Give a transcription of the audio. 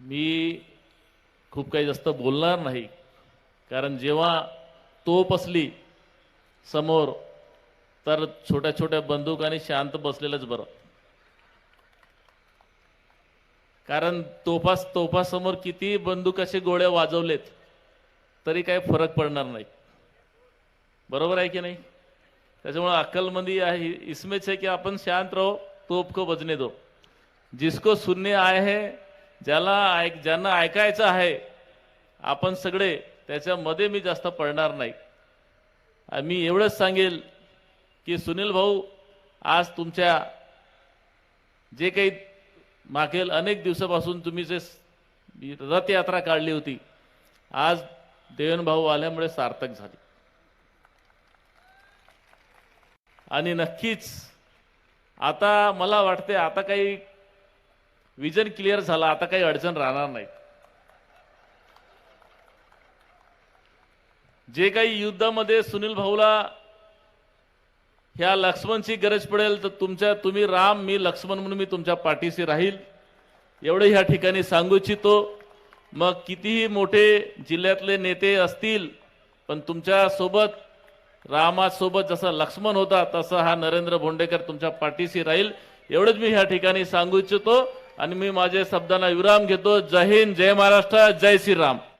मी खूप काही जास्त बोलणार नाही कारण जेव्हा तोप असली समोर तर छोट्या छोट्या बंदूक आणि शांत बसलेलंच बरं. कारण तोफास तोफासमोर किती बंदुकाचे गोळ्या वाजवलेत तरी काही फरक पडणार नाही. बरोबर आहे की नाही? त्याच्यामुळे अक्कलमंदी आहे इसमेच आहे की आपण शांत राहो तोप को बजने दो. जिसको सुनने आए ज्याला ऐक ज्यांना ऐकायचं आहे आपण सगळे त्याच्यामध्ये मी जास्त पडणार नाही. मी एवढंच सांगेल की सुनील भाऊ आज तुमच्या जे काही मागील अनेक दिवसापासून तुम्ही जे रथयात्रा काढली होती आज देवेन भाऊ आल्यामुळे सार्थक झाली. आणि नक्कीच आता मला वाटते आता काही विजन क्लिअर झाला आता काही अडचण राहणार नाही. जे काही युद्धामध्ये सुनील भाऊला ह्या लक्ष्मणची गरज पडेल तर तुमच्या तुम्ही राम मी लक्ष्मण म्हणून मी तुमच्या पाठीशी राहील. एवढं ह्या ठिकाणी सांगू इच्छितो. मग कितीही मोठे जिल्ह्यातले नेते असतील पण तुमच्यासोबत रामासोबत जसा लक्ष्मण होता तसा हा नरेंद्र भोंडेकर तुमच्या पाठीशी राहील. एवढंच मी ह्या ठिकाणी सांगू इच्छितो. आणि मी माझ्या शब्दांना विराम घेतो. जय हिंद जय महाराष्ट्र जय श्रीराम.